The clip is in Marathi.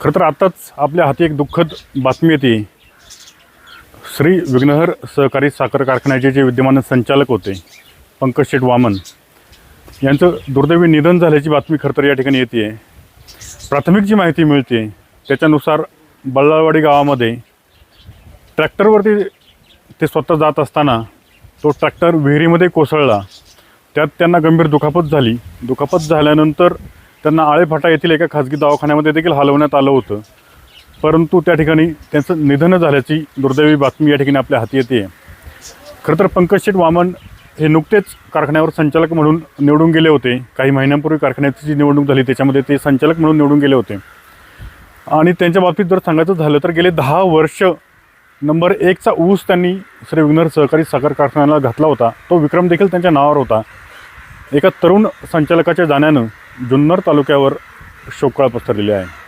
खरं तर आत्ताच आपल्या हाती एक दुःखद बातमी येते. श्री विघ्नहर सहकारी साखर कारखान्याचे जे विद्यमान संचालक होते पंकज शेठ वामन यांचं दुर्दैवी निधन झाल्याची बातमी खरं तर या ठिकाणी येते. प्राथमिक जी माहिती मिळते त्याच्यानुसार बल्लाळवाडी गावामध्ये ट्रॅक्टरवरती ते स्वतः जात असताना तो ट्रॅक्टर विहिरीमध्ये कोसळला. त्यात त्यांना गंभीर दुखापत झाली. दुखापत झाल्यानंतर त्यांना आळेफाटा येथील एका खाजगी दवाखान्यामध्ये देखील हलवण्यात आलं होतं. परंतु त्या ठिकाणी त्यांचं निधन झाल्याची दुर्दैवी बातमी या ठिकाणी आपल्या हाती येते. खरं तर पंकज शेठ वामन हे नुकतेच कारखान्यावर संचालक म्हणून निवडून गेले होते. काही महिन्यांपूर्वी कारखान्याची जी निवडणूक झाली त्याच्यामध्ये ते संचालक म्हणून निवडून गेले होते. आणि त्यांच्या बाबतीत जर सांगायचं झालं तर गेले दहा वर्ष नंबर एकचा ऊस त्यांनी श्री विघ्नर सहकारी साखर कारखान्याला घातला होता. तो विक्रम देखील त्यांच्या नावावर होता. एका तरुण संचालकाच्या जाण्यानं जुन्नर तालुक्यावर शोकाळ पसरलेली आहे.